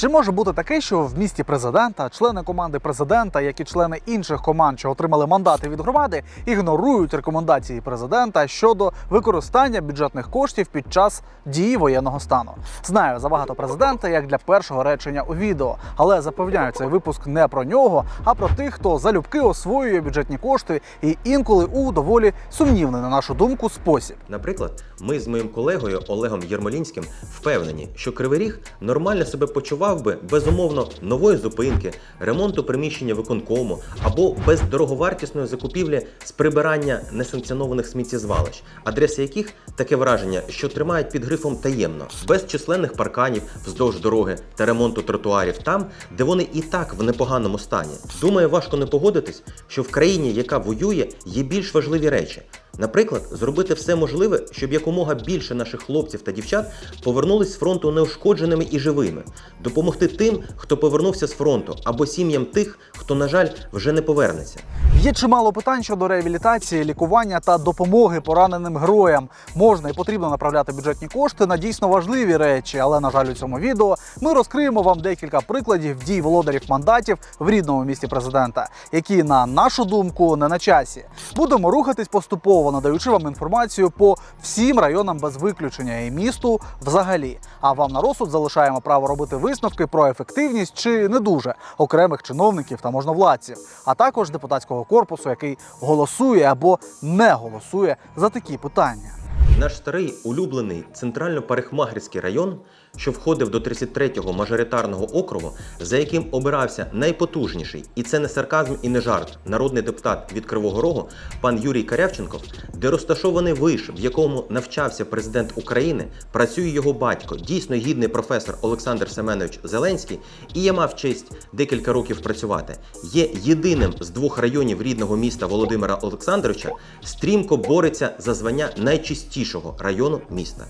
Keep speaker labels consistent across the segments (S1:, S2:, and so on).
S1: Чи може бути таке, що в місті президента, члени команди президента, як і члени інших команд, що отримали мандати від громади, ігнорують рекомендації президента щодо використання бюджетних коштів під час дії воєнного стану? Знаю забагато президента як для першого речення у відео, але запевняю, цей випуск не про нього, а про тих, хто залюбки освоює бюджетні кошти і інколи у доволі сумнівний, на нашу думку, спосіб.
S2: Наприклад, ми з моїм колегою Олегом Єрмолінським впевнені, що Кривий Ріг нормально себе почував би безумовно нової зупинки, ремонту приміщення виконкому або без дороговартісної закупівлі з прибирання несанкціонованих сміттєзвалищ, адреси яких таке враження, що тримають під грифом таємно, без численних парканів вздовж дороги та ремонту тротуарів там, де вони і так в непоганому стані. Думаю, важко не погодитись, що в країні, яка воює, є більш важливі речі. Наприклад, зробити все можливе, щоб якомога більше наших хлопців та дівчат повернулись з фронту неушкодженими і живими, допомогти тим, хто повернувся з фронту, або сім'ям тих, хто, на жаль, вже не повернеться.
S1: Є чимало питань щодо реабілітації, лікування та допомоги пораненим героям. Можна і потрібно направляти бюджетні кошти на дійсно важливі речі, але на жаль, у цьому відео ми розкриємо вам декілька прикладів дій володарів мандатів в рідному місті президента, які, на нашу думку, не на часі. Будемо рухатись поступово, надаючи вам інформацію по всім районам без виключення і місту взагалі. А вам на розсуд залишаємо право робити висновки про ефективність чи не дуже окремих чиновників та можновладців, а також депутатського корпусу, який голосує або не голосує за такі питання.
S2: Наш старий улюблений центрально-парикмахерський район, що входив до 33-го мажоритарного округу, за яким обирався найпотужніший, і це не сарказм і не жарт, народний депутат від Кривого Рогу, пан Юрій Карявченков, де розташований виш, в якому навчався президент України, працює його батько, дійсно гідний професор Олександр Семенович Зеленський, і я мав честь декілька років працювати. Є єдиним з двох районів рідного міста Володимира Олександровича, стрімко бореться за звання найчистішого району міста.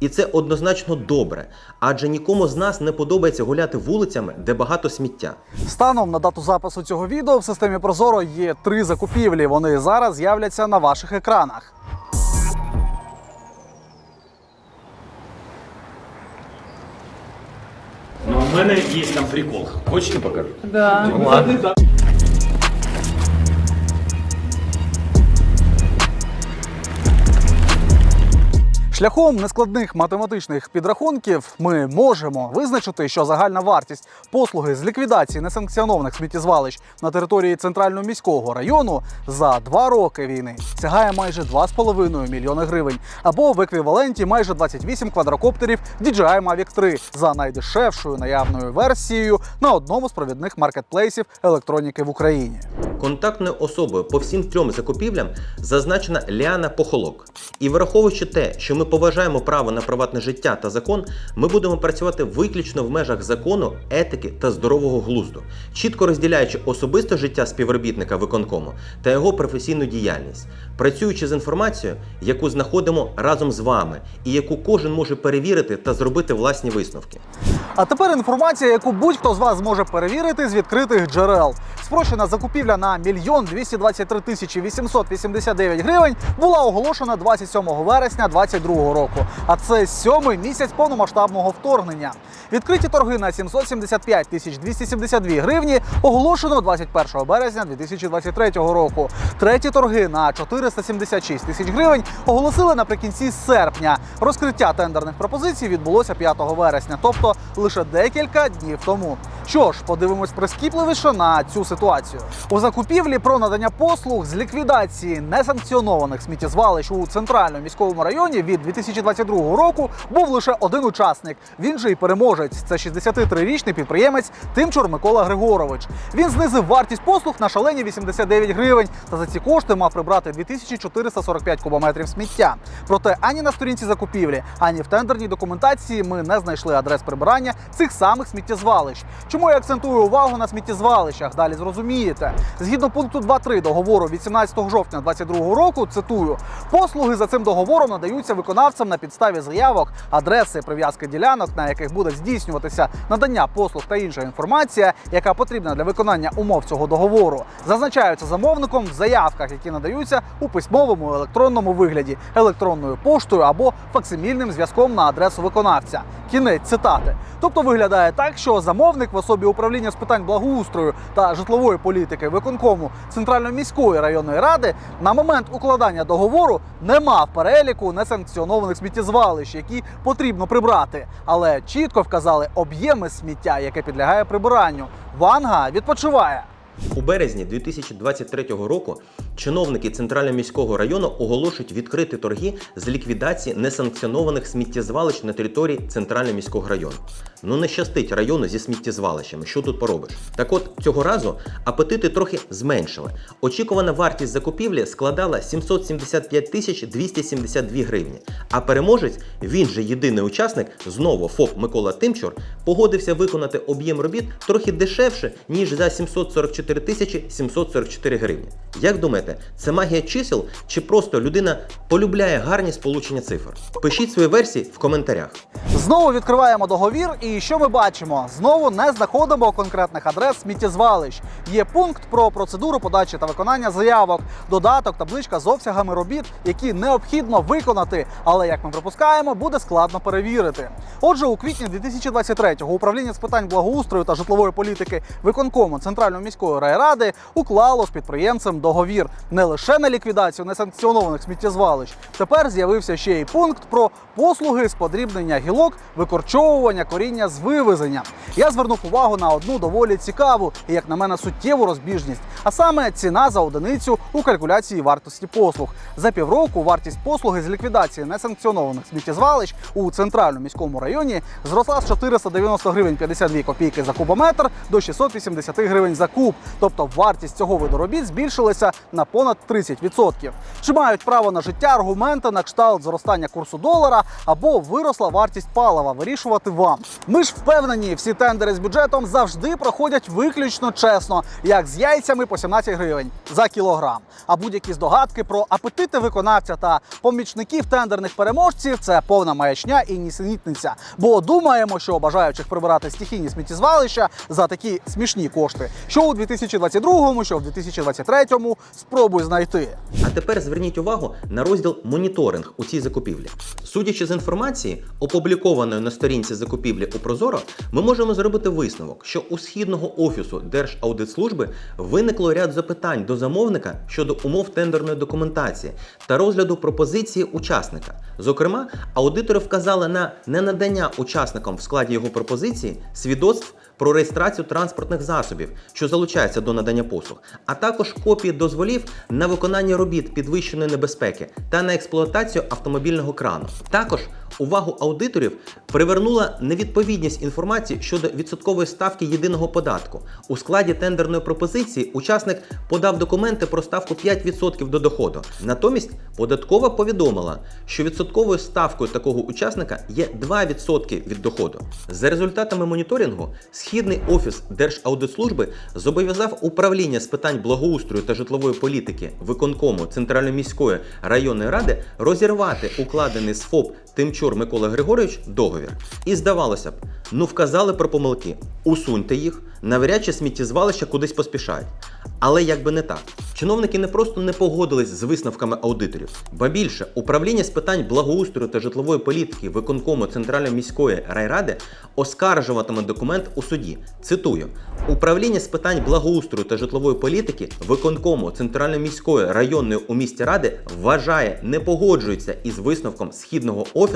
S2: І це однозначно добре, адже нікому з нас не подобається гуляти вулицями, де багато сміття.
S1: Станом на дату запису цього відео в системі Прозоро є три закупівлі. Вони зараз з'являться на ваших екранах.
S3: Ну, у мене є там прикол. Хочете покажу?
S4: Да.
S3: Ну ладно.
S1: Шляхом нескладних математичних підрахунків ми можемо визначити, що загальна вартість послуги з ліквідації несанкціонованих сміттєзвалищ на території центрального міського району за два роки війни сягає майже 2,5 мільйони гривень, або в еквіваленті майже 28 квадрокоптерів DJI Mavic 3 за найдешевшою наявною версією на одному з провідних маркетплейсів електроніки в Україні.
S2: Контактною особою по всім трьом закупівлям зазначена Ліана Похолок. І враховуючи те, що ми поважаємо право на приватне життя та закон, ми будемо працювати виключно в межах закону, етики та здорового глузду, чітко розділяючи особисте життя співробітника виконкому та його професійну діяльність, працюючи з інформацією, яку знаходимо разом з вами, і яку кожен може перевірити та зробити власні висновки.
S1: А тепер інформація, яку будь-хто з вас зможе перевірити з відкритих джерел. Спрощена закупівля на мільйон 223 тисячі 889 гривень була оголошена 27 вересня 2022 року. А це сьомий місяць повномасштабного вторгнення. Відкриті торги на 775 тисяч 272 гривні оголошено 21 березня 2023 року. Треті торги на 476 тисяч гривень оголосили наприкінці серпня. Розкриття тендерних пропозицій відбулося 5 вересня, тобто лише декілька днів тому. Що ж, подивимось прискіпливіше на цю ситуацію. У закупівлі про надання послуг з ліквідації несанкціонованих сміттєзвалищ у центральному міському районі від 2022 року був лише один учасник. Він же і переможець. Це 63-річний підприємець Тимчур Микола Григорович. Він знизив вартість послуг на шалені 89 гривень та за ці кошти мав прибрати 2445 кубометрів сміття. Проте ані на сторінці закупівлі, ані в тендерній документації ми не знайшли адрес прибирання цих самих сміттєзвалищ. Чому я акцентую увагу на сміттєзвалищах? Далі зрозумієте. Згідно пункту 2.3 договору від 17 жовтня 2022 року, цитую, послуги за цим договором надаються виконавцям на підставі заявок, адреси, прив'язки ділянок, на яких буде здійснюватися надання послуг та інша інформація, яка потрібна для виконання умов цього договору. Зазначаються замовником в заявках, які надаються у письмовому електронному вигляді, електронною поштою або факсимільним зв'язком на адресу виконавця. Кінець цитати. Тобто виглядає так, що замовник в особі управління з питань благоустрою та житлової політики виконкому Центральної міської районної ради на момент укладання договору не мав переліку несанкціонованих сміттєзвалищ, які потрібно прибрати, але чітко вказали об'єми сміття, яке підлягає прибиранню. Ванга відпочиває.
S2: У березні 2023 року чиновники Центрального міського району оголошують відкриті торги з ліквідації несанкціонованих сміттєзвалищ на території Центрального міського району. Ну не щастить району зі сміттєзвалищами. Що тут поробиш? Так от цього разу апетити трохи зменшили. Очікувана вартість закупівлі складала 775 тисяч 272 гривні. А переможець, він же єдиний учасник, знову ФОП Микола Тимчур, погодився виконати об'єм робіт трохи дешевше, ніж за 744 тисячі 744 гривні. Як думаєте, це магія чисел чи просто людина полюбляє гарні сполучення цифр? Пишіть свої версії в коментарях.
S1: Знову відкриваємо договір, і що ми бачимо? Знову не знаходимо конкретних адрес сміттєзвалищ. Є пункт про процедуру подачі та виконання заявок, додаток, табличка з обсягами робіт, які необхідно виконати, але як ми припускаємо, буде складно перевірити. Отже, у квітні 2023-го управління з питань благоустрою та житлової політики виконкому Центральної міської райради уклало з підприємцем договір не лише на ліквідацію несанкціонованих сміттєзвалищ. Тепер з'явився ще й пункт про послуги з подрібнення гілок, викорчовування коріння з вивезення. Я звернув увагу на одну доволі цікаву і, як на мене, суттєву розбіжність, а саме ціна за одиницю у калькуляції вартості послуг. За півроку вартість послуги з ліквідації несанкціонованих сміттєзвалищ у центральному міському районі зросла з 490 гривень 52 копійки за кубометр до 680 гривень за куб. Тобто вартість цього виду робіт збільшилася на понад 30%. Чи мають право на життя аргументи на кшталт зростання курсу долара або виросла вартість палива? Вирішувати вам. Ми ж впевнені, всі тендери з бюджетом завжди проходять виключно чесно, як з яйцями по 17 гривень за кілограм. А будь-які здогадки про апетити виконавця та помічників тендерних переможців це повна маячня і нісенітниця. Бо думаємо, що бажаючих прибирати стихійні сміттєзвалища за такі смішні кошти, що у 2022-му, що в 2023-му спробуй знайти.
S2: А тепер зверніть увагу на розділ моніторинг у цій закупівлі. Судячи з інформації, опублікованої на сторінці закупівлі у Прозоро, ми можемо зробити висновок, що у східного офісу Держаудитслужби виникло ряд запитань до замовника щодо умов тендерної документації та розгляду пропозиції учасника. Зокрема, аудитори вказали на ненадання учасникам в складі його пропозиції свідоцтв про реєстрацію транспортних засобів, що залучаються до надання послуг, а також копії дозволів на виконання робіт підвищеної небезпеки та на експлуатацію автомобільного крану. Також увагу аудиторів привернула невідповідність інформації щодо відсоткової ставки єдиного податку. У складі тендерної пропозиції учасник подав документи про ставку 5% до доходу. Натомість податкова повідомила, що відсотковою ставкою такого учасника є 2% від доходу. За результатами моніторингу, східний офіс Держаудитслужби зобов'язав управління з питань благоустрою та житлової політики виконкому Центральної міської районної ради розірвати укладений з ФОП Тимчур Микола Григорович договір. І здавалося б, ну вказали про помилки, усуньте їх, навряд чи сміттєзвалища кудись поспішають. Але як би не так, чиновники не просто не погодились з висновками аудиторів, ба більше управління з питань благоустрою та житлової політики виконкому Центральної міської райради оскаржуватиме документ у суді. Цитую: управління з питань благоустрою та житлової політики виконкому Центральної міської районної у місті ради вважає, не погоджується із висновком східного офісу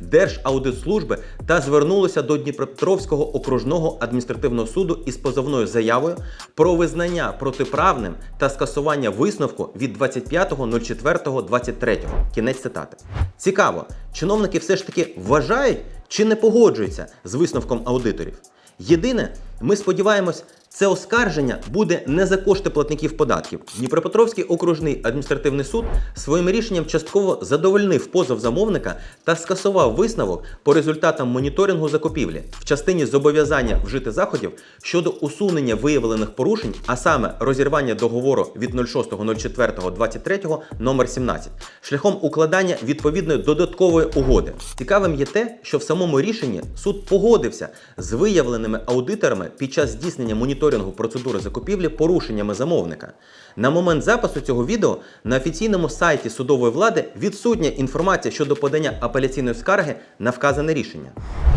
S2: Держаудитслужби та звернулося до Дніпропетровського окружного адміністративного суду із позовною заявою про визнання протиправним та скасування висновку від 25.04.23. Кінець цитати. Цікаво, чиновники все ж таки вважають чи не погоджуються з висновком аудиторів. Єдине, ми сподіваємось, Це оскарження буде не за кошти платників податків. Дніпропетровський окружний адміністративний суд своїм рішенням частково задовольнив позов замовника та скасував висновок по результатам моніторингу закупівлі в частині зобов'язання вжити заходів щодо усунення виявлених порушень, а саме розірвання договору від 06.04.23 номер 17, шляхом укладання відповідної додаткової угоди. Цікавим є те, що в самому рішенні суд погодився з виявленими аудиторами під час здійснення моніторингу процедури закупівлі порушеннями замовника. На момент запису цього відео на офіційному сайті судової влади відсутня інформація щодо подання апеляційної скарги на вказане рішення.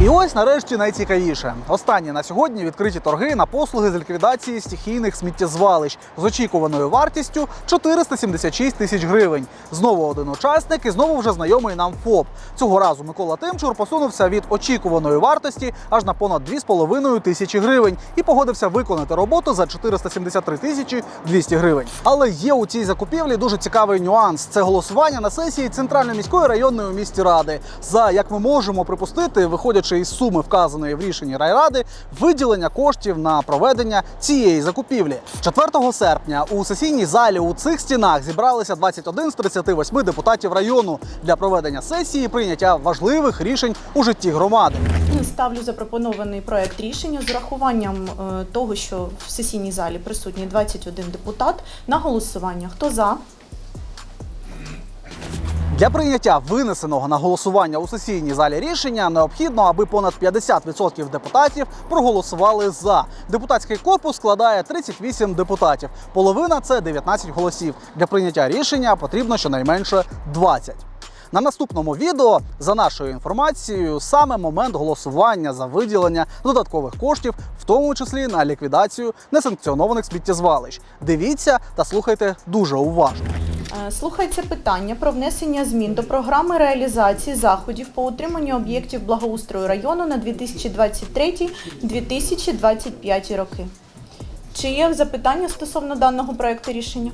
S1: І ось нарешті найцікавіше. Останні на сьогодні відкриті торги на послуги з ліквідації стихійних сміттєзвалищ з очікуваною вартістю 476 тисяч гривень. Знову один учасник і знову вже знайомий нам ФОП. Цього разу Микола Тимчур посунувся від очікуваної вартості аж на понад 2,5 тисячі гривень і погодився виконати роботу за 473 тисячі 200 гривень. Але є у цій закупівлі дуже цікавий нюанс. Це голосування на сесії Центральної міської районної у місті ради. За як ми можемо припустити, виходячи із суми вказаної в рішенні райради, виділення коштів на проведення цієї закупівлі. 4 серпня у сесійній залі у цих стінах зібралися 21 з 38 депутатів району для проведення сесії прийняття важливих рішень у житті громади.
S4: Ставлю запропонований проект рішення з урахуванням е, того, що в сесійній залі присутній 21 депутат на голосування. Хто за?
S1: Для прийняття винесеного на голосування у сесійній залі рішення необхідно, аби понад 50% депутатів проголосували за. Депутатський корпус складає 38 депутатів. Половина це 19 голосів. Для прийняття рішення потрібно щонайменше 20. На наступному відео, за нашою інформацією, саме момент голосування за виділення додаткових коштів, в тому числі на ліквідацію несанкціонованих сміттєзвалищ. Дивіться та слухайте дуже уважно.
S4: Е, Слухається питання про внесення змін до програми реалізації заходів по утриманню об'єктів благоустрою району на 2023-2025 роки. Чи є запитання стосовно даного проекту рішення?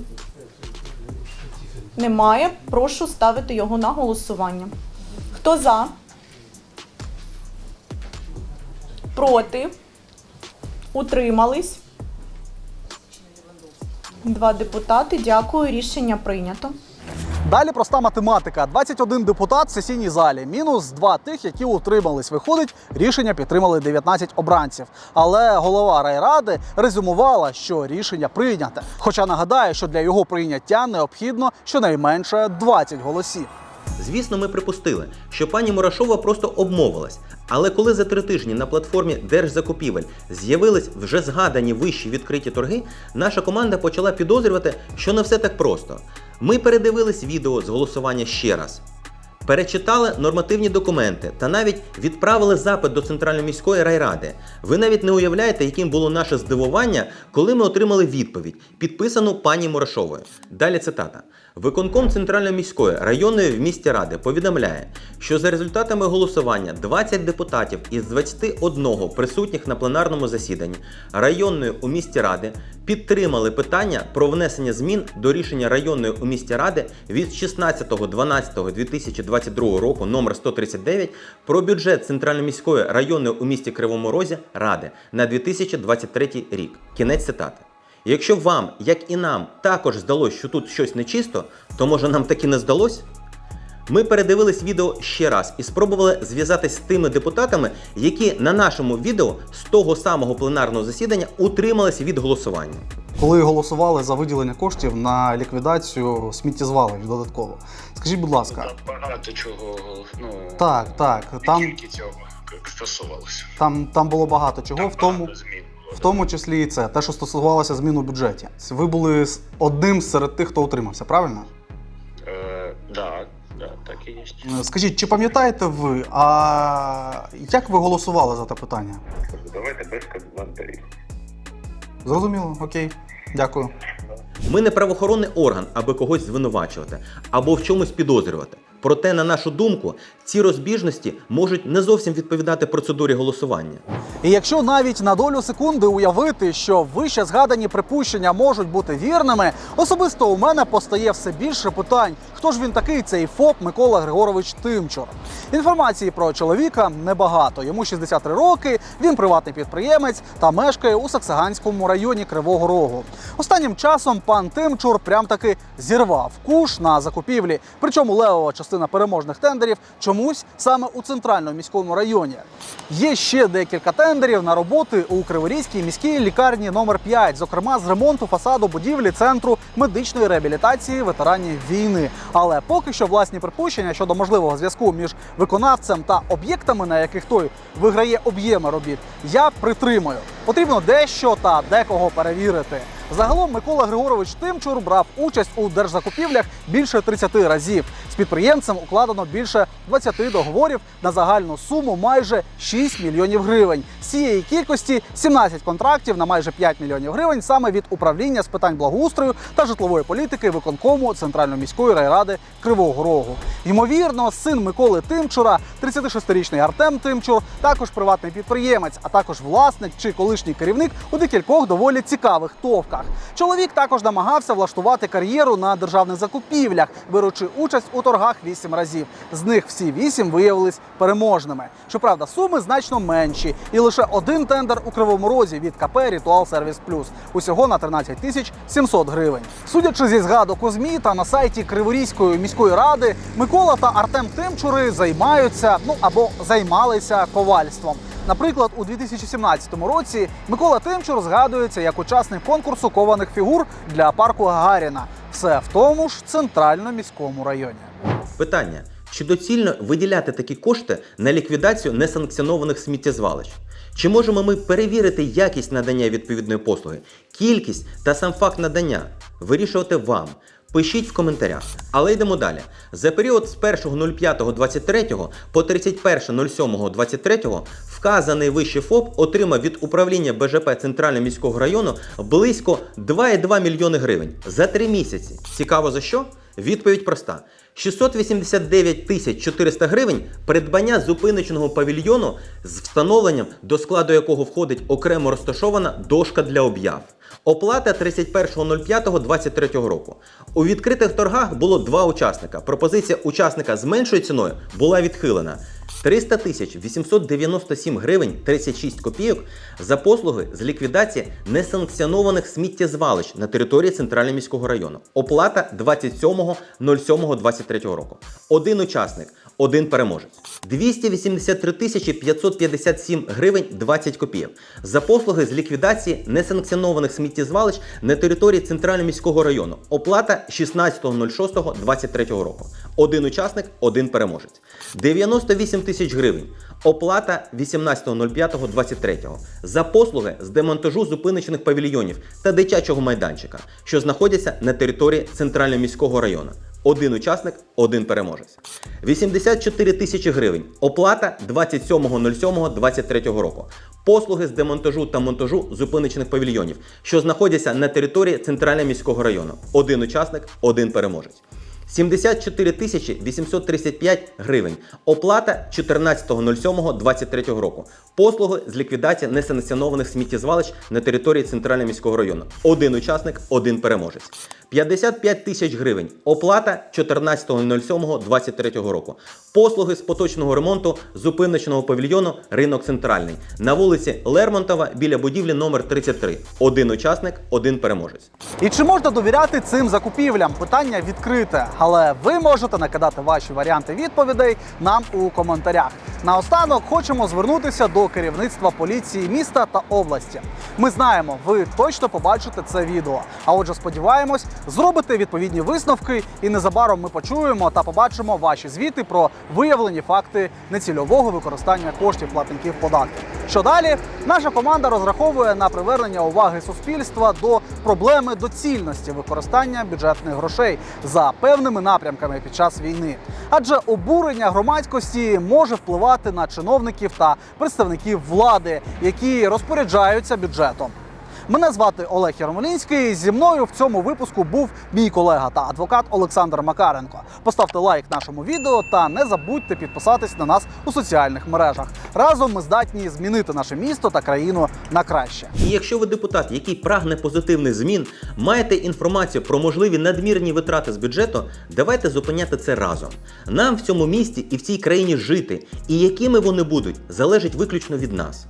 S4: Немає. Прошу ставити його на голосування. Хто за? Проти? Утримались? Два депутати. Дякую. Рішення прийнято.
S1: Далі проста математика. 21 депутат в сесійній залі, мінус 2 тих, які утримались. Виходить, рішення підтримали 19 обранців. Але голова райради резюмувала, що рішення прийняте. Хоча нагадаю, що для його прийняття необхідно щонайменше 20 голосів.
S2: Звісно, ми припустили, що пані Мурашова просто обмовилась. Але коли за три тижні на платформі Держзакупівель з'явились вже згадані вищі відкриті торги, наша команда почала підозрювати, що не все так просто. Ми передивились відео з голосування ще раз. Перечитали нормативні документи та навіть відправили запит до Центральної міської райради. Ви навіть не уявляєте, яким було наше здивування, коли ми отримали відповідь, підписану пані Морошовою. Далі цитата. Виконком Центральної міської районної в місті ради повідомляє, що за результатами голосування 20 депутатів із 21 присутніх на пленарному засіданні районної у місті ради підтримали питання про внесення змін до рішення районної у місті ради від 16.12.2022 року номер 139 про бюджет Центральної міської районної у місті Кривому Розі ради на 2023 рік. Кінець цитати. Якщо вам, як і нам, також здалося, що тут щось нечисто, то може нам таки не здалось? Ми передивились відео ще раз і спробували зв'язатись з тими депутатами, які на нашому відео з того самого пленарного засідання утрималися від голосування.
S1: Коли голосували за виділення коштів на ліквідацію сміттєзвалищ додатково. Скажіть, будь ласка,
S5: Там багато чого, ну,
S1: так, так, там,
S5: тільки цього стосувалося.
S1: там, там було багато чого, в тому.
S5: Багато змін.
S1: В тому числі і це, те, що стосувалося змін у бюджеті. Ви були одним серед тих, хто утримався, правильно?
S5: Е, да, да, так і є.
S1: Е, Скажіть, чи пам'ятаєте ви, а як ви голосували за те питання?
S5: Давайте без коментарів.
S1: Зрозуміло, окей, дякую.
S2: Ми не правоохоронний орган, аби когось звинувачувати або в чомусь підозрювати. Проте, на нашу думку, ці розбіжності можуть не зовсім відповідати процедурі голосування.
S1: І якщо навіть на долю секунди уявити, що вище згадані припущення можуть бути вірними, особисто у мене постає все більше питань: хто ж він такий, цей ФОП Микола Григорович Тимчур? Інформації про чоловіка небагато. Йому 63 роки, він приватний підприємець та мешкає у Саксаганському районі Кривого Рогу. Останнім часом пан Тимчур прям таки зірвав куш на закупівлі. Причому левова частина переможних тендерів чомусь саме у центральному міському районі. Є ще декілька тендерів на роботи у Криворізькій міській лікарні номер 5 зокрема з ремонту фасаду будівлі центру медичної реабілітації ветеранів війни. Але поки що власні припущення щодо можливого зв'язку між виконавцем та об'єктами, на яких той виграє об'єми робіт, я притримую. Потрібно дещо та декого перевірити. Загалом Микола Григорович Тимчур брав участь у держзакупівлях більше 30 разів. З підприємцем укладено більше 20 договорів на загальну суму майже 6 мільйонів гривень. З цієї кількості 17 контрактів на майже 5 мільйонів гривень саме від управління з питань благоустрою та житлової політики виконкому Центральної міської райради Кривого Рогу. Ймовірно, син Миколи Тимчура, 36-річний Артем Тимчур, також приватний підприємець, а також власник чи колишній керівник у декількох доволі цікавих товках. Чоловік також намагався влаштувати кар'єру на державних закупівлях, беручи участь у торгах 8 разів. З них всі 8 виявились переможними. Щоправда, суми значно менші, і лише один тендер у кривому розі від КП Ритуал Сервіс Плюс усього на 13 тисяч 700 гривень. Судячи зі згадок у змі та на сайті Криворізької міської ради, Микола та Артем Тимчури займаються ну або займалися ковальством. Наприклад, у 2017 році Микола Тимчур згадується як учасник конкурсу кованих фігур для парку Гагаріна. Все в тому ж центральному міському районі.
S2: Питання: чи доцільно виділяти такі кошти на ліквідацію несанкціонованих сміттєзвалищ? Чи можемо ми перевірити якість надання відповідної послуги, кількість та сам факт надання? Вирішувати вам. Пишіть в коментарях. Але йдемо далі. За період з 1.05.23 по 31.07.23 вказаний вище ФОП отримав від управління БЖП Центрального міського району близько 2,2 мільйони гривень за три місяці. Цікаво за що? Відповідь проста: 689 тисяч 400 гривень придбання зупиночного павільйону з встановленням, до складу якого входить окремо розташована дошка для об'яв. Оплата 31.05.23 року. У відкритих торгах було два учасника. Пропозиція учасника з меншою ціною була відхилена. 300 тисяч 897 гривень 36 копійок за послуги з ліквідації несанкціонованих сміттєзвалищ на території Центрального міського району. Оплата 27.07.23 року. Один учасник, один переможець. 283 тисячі 557 гривень 20 копійок за послуги з ліквідації несанкціонованих сміттєзвалищ на території Центрального міського району. Оплата 16.06.23 року. Один учасник, один переможець. 98 тисяч гривень. Оплата 18.05.23 за послуги з демонтажу зупиночних павільйонів та дитячого майданчика, що знаходяться на території Центрального міського району. Один учасник, один переможець. 84 тисячі гривень. Оплата 27.07.23 року. Послуги з демонтажу та монтажу зупиничних павільйонів, що знаходяться на території Центрального міського району. Один учасник, один переможець. 74 тисячі 835 гривень. Оплата 14.07.23 року. Послуги з ліквідації несанкціонованих сміттєзвалищ на території Центрального міського району. Один учасник, один переможець. 55 тисяч гривень. Оплата 14.07.23 року. Послуги з поточного ремонту зупиночного павільйону Ринок Центральний на вулиці Лермонтова біля будівлі номер 33. Один учасник, один переможець.
S1: І чи можна довіряти цим закупівлям? Питання відкрите, але ви можете накидати ваші варіанти відповідей нам у коментарях. Наостанок хочемо звернутися до керівництва поліції міста та області. Ми знаємо, ви точно побачите це відео. А отже, сподіваємось, зробите відповідні висновки, і незабаром ми почуємо та побачимо ваші звіти про виявлені факти нецільового використання коштів платників податків. Що далі? Наша команда розраховує на привернення уваги суспільства до проблеми доцільності використання бюджетних грошей за певними напрямками під час війни. Адже обурення громадськості може впливати на чиновників та представників влади, які розпоряджаються бюджетом. Мене звати Олег Ярмолінський. Зі мною в цьому випуску був мій колега та адвокат Олександр Макаренко. Поставте лайк нашому відео та не забудьте підписатись на нас у соціальних мережах. Разом ми здатні змінити наше місто та країну на краще.
S2: І якщо ви депутат, який прагне позитивних змін, маєте інформацію про можливі надмірні витрати з бюджету, давайте зупиняти це разом. Нам в цьому місті і в цій країні жити, і якими вони будуть, залежить виключно від нас.